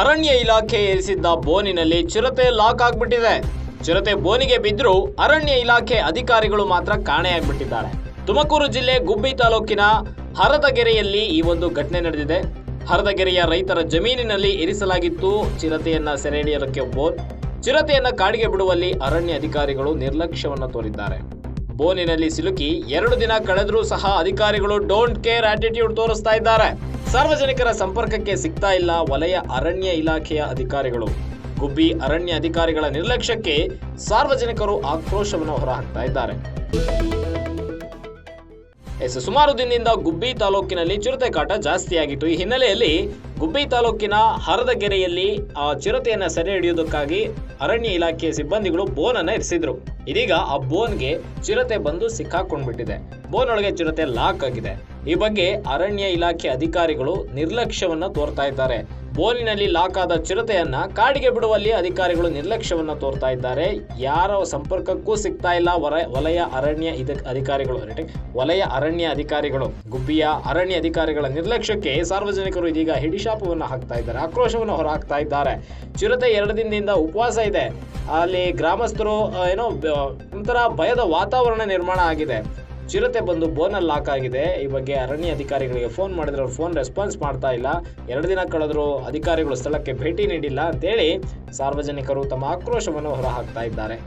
ಅರಣ್ಯ ಇಲಾಖೆ ಏರಿಸಿದ್ದ ಬೋನಿನಲ್ಲಿ ಚಿರತೆ ಲಾಕ್ ಆಗ್ಬಿಟ್ಟಿದೆ. ಚಿರತೆ ಬೋನಿಗೆ ಬಿದ್ದರೂ ಅರಣ್ಯ ಇಲಾಖೆ ಅಧಿಕಾರಿಗಳು ಮಾತ್ರ ಕಾಣೆಯಾಗ್ಬಿಟ್ಟಿದ್ದಾರೆ. ತುಮಕೂರು ಜಿಲ್ಲೆ ಗುಬ್ಬಿ ತಾಲೂಕಿನ ಹರದಗೆರೆಯಲ್ಲಿ ಈ ಒಂದು ಘಟನೆ ನಡೆದಿದೆ. ಹರದಗೆರೆಯ ರೈತರ ಜಮೀನಿನಲ್ಲಿ ಇರಿಸಲಾಗಿತ್ತು. ಚಿರತೆಯನ್ನ ಸೆರೆ ಹಿಡಿಯೋದಕ್ಕೆ ಬೋನ್, ಚಿರತೆಯನ್ನ ಕಾಡಿಗೆ ಬಿಡುವಲ್ಲಿ ಅರಣ್ಯ ಅಧಿಕಾರಿಗಳು ನಿರ್ಲಕ್ಷ್ಯವನ್ನು ತೋರಿದ್ದಾರೆ. ಬೋನಿನಲ್ಲಿ ಸಿಲುಕಿ ಎರಡು ದಿನ ಕಳೆದರೂ ಸಹ ಅಧಿಕಾರಿಗಳು ಡೋಂಟ್ ಕೇರ್ ಆಟಿಟ್ಯೂಡ್ ತೋರಿಸ್ತಾ ಇದ್ದಾರೆ. ಸಾರ್ವಜನಿಕರ ಸಂಪರ್ಕಕ್ಕೆ ಸಿಗ್ತಾ ಇಲ್ಲ ವಲಯ ಅರಣ್ಯ ಇಲಾಖೆಯ ಅಧಿಕಾರಿಗಳು. ಗುಬ್ಬಿ ಅರಣ್ಯ ಅಧಿಕಾರಿಗಳ ನಿರ್ಲಕ್ಷ್ಯಕ್ಕೆ ಸಾರ್ವಜನಿಕರು ಆಕ್ರೋಶವನ್ನು ಹೊರಹಾಕ್ತಾ ಇದ್ದಾರೆ. ಎಸ್, ಸುಮಾರು ದಿನದಿಂದ ಗುಬ್ಬಿ ತಾಲೂಕಿನಲ್ಲಿ ಚಿರತೆ ಕಾಟ ಜಾಸ್ತಿಯಾಗಿತ್ತು. ಈ ಹಿನ್ನೆಲೆಯಲ್ಲಿ ಗುಬ್ಬಿ ತಾಲೂಕಿನ ಹರದಗೆರೆಯಲ್ಲಿ, ಆ ಚಿರತೆಯನ್ನು ಸೆರೆ ಹಿಡಿಯುವುದಕ್ಕಾಗಿ ಅರಣ್ಯ ಇಲಾಖೆಯ ಸಿಬ್ಬಂದಿಗಳು ಬೋನ್ ಅನ್ನ ಇರಿಸಿದ್ರು. ಇದೀಗ ಆ ಬೋನ್ಗೆ ಚಿರತೆ ಬಂದು ಸಿಕ್ಕಾಕೊಂಡ್ಬಿಟ್ಟಿದೆ. ಬೋನ್ ಒಳಗೆ ಚಿರತೆ ಲಾಕ್ ಆಗಿದೆ. ಈ ಬಗ್ಗೆ ಅರಣ್ಯ ಇಲಾಖೆ ಅಧಿಕಾರಿಗಳು ನಿರ್ಲಕ್ಷ್ಯವನ್ನ ತೋರ್ತಾ ಇದ್ದಾರೆ. ಬೋನಿನಲ್ಲಿ ಲಾಕ್ ಆದ ಚಿರತೆಯನ್ನ ಕಾಡಿಗೆ ಬಿಡುವಲ್ಲಿ ಅಧಿಕಾರಿಗಳು ನಿರ್ಲಕ್ಷ್ಯವನ್ನ ತೋರ್ತಾ ಇದ್ದಾರೆ. ಯಾರ ಸಂಪರ್ಕಕ್ಕೂ ಸಿಗ್ತಾ ಇಲ್ಲ. ವಲಯ ಅರಣ್ಯ ಅಧಿಕಾರಿಗಳು? ವಲಯ ಅರಣ್ಯ ಅಧಿಕಾರಿಗಳು. ಗುಬ್ಬಿಯ ಅರಣ್ಯ ಅಧಿಕಾರಿಗಳ ನಿರ್ಲಕ್ಷ್ಯಕ್ಕೆ ಸಾರ್ವಜನಿಕರು ಇದೀಗ ಹಿಡಿಶಾಪವನ್ನು ಹಾಕ್ತಾ ಇದ್ದಾರೆ. ಆಕ್ರೋಶವನ್ನು ಹೊರಹಾಕ್ತಾ ಇದ್ದಾರೆ. ಚಿರತೆ ಎರಡು ದಿನದಿಂದ ಉಪವಾಸ ಇದೆ. ಅಲ್ಲಿ ಗ್ರಾಮಸ್ಥರು ಏನೋ ಒಂಥರ ಭಯದ ವಾತಾವರಣ ನಿರ್ಮಾಣ ಆಗಿದೆ. ಚಿರತೆ ಬಂದು ಬೋನಲ್ಲಿ ಲಾಕ್ ಆಗಿದೆ. ಈ ಬಗ್ಗೆ ಅರಣ್ಯ ಅಧಿಕಾರಿಗಳಿಗೆ ಫೋನ್ ಮಾಡಿದ್ರೆ. ಅವ್ರು ಫೋನ್ ರೆಸ್ಪಾನ್ಸ್ ಮಾಡ್ತಾ ಇಲ್ಲ. ಎರಡು ದಿನ ಕಳೆದರೂ ಅಧಿಕಾರಿಗಳು ಸ್ಥಳಕ್ಕೆ ಭೇಟಿ ನೀಡಿಲ್ಲ ಅಂತೇಳಿ ಸಾರ್ವಜನಿಕರು ತಮ್ಮ ಆಕ್ರೋಶವನ್ನು ಹೊರಹಾಕ್ತಾ ಇದ್ದಾರೆ.